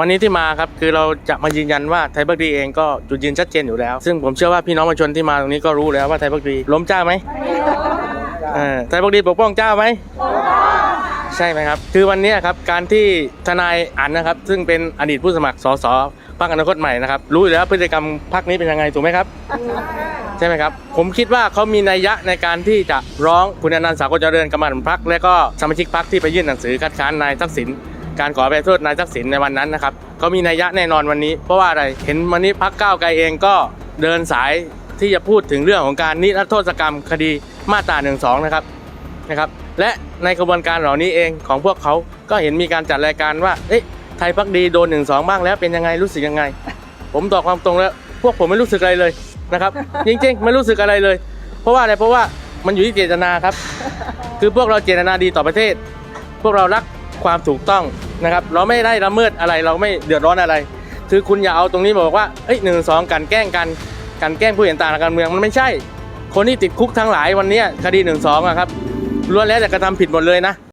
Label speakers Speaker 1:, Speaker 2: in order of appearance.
Speaker 1: วันนี้ที่มาครับคือเราจะมายืนยันว่าไทยพักดีเองก็จุดยืนชัดเจนอยู่แล้ว ซึ่งผมเชื่อว่าพี่น้องประชาชนที่มาตรงนี้ก็รู้แล้วว่าไทยพักดีล้มเจ้าไหมเออไทยพักดีปกป้องเจ้าไหมใช่ไหมครับ คือวันนี้ครับการที่ทนายอันนะครับ ซึ่งเป็นอดีตผู้สมัครสสพรรคอนาคตใหม่นะครับรู้อยู่แล้วพฤติกรรมพรรคนี้เป็นยังไงถูกไหมครับใช่ไหมครับ ผมคิดว่าเขามีนัยยะในการที่จะร้องคุณอนันต์สากลเจริญกรรมการพักและก็สมาชิกพักที่ไปยื่นหนังสือคัดค้านนายทักษิณ การขอไปโทษนายทักษิณในวันนั้นนะครับเขามีนัยยะแน่นอนวันนี้ เพราะว่าอะไรเห็นวันนี้พักก้าวไกลเองก็เดินสายที่จะพูดถึงเรื่องของการนิรโทษกรรมคดีมาตรา1นึนะครับนะครับและในกระบวนการเหล่านี้เองของพวกเขาก็เห็นมีการจัดรายการว่าเอ๊ะไทยพักดีโดนหนึ่งสองบ้างแล้วเป็นยังไงรู้สึกยังไง ผมตอบความตรงแล้วพวกผมไม่รู้สึกอะไรเลยนะครับจริงๆไม่รู้สึกอะไรเลย เพราะว่าอะไรเพราะว่ามันอยู่ที่เจตนาครับ คือพวกเราเจตนาดีต่อประเทศ พวกเรารัก ความถูกต้องนะครับ เราไม่ได้ละเมิดอะไรเราไม่เดือดร้อนอะไร คือคุณอย่าเอาตรงนี้มาบอกว่าเอ้ยหนึ่งสองกันแกล้งกันกันแกล้งผู้เห็นต่างทางการเมืองมันไม่ใช่ คนที่ติดคุกทั้งหลายวันนี้คดีหนึ่งสองครับล้วนแล้วแต่กระทำผิดหมดเลยนะ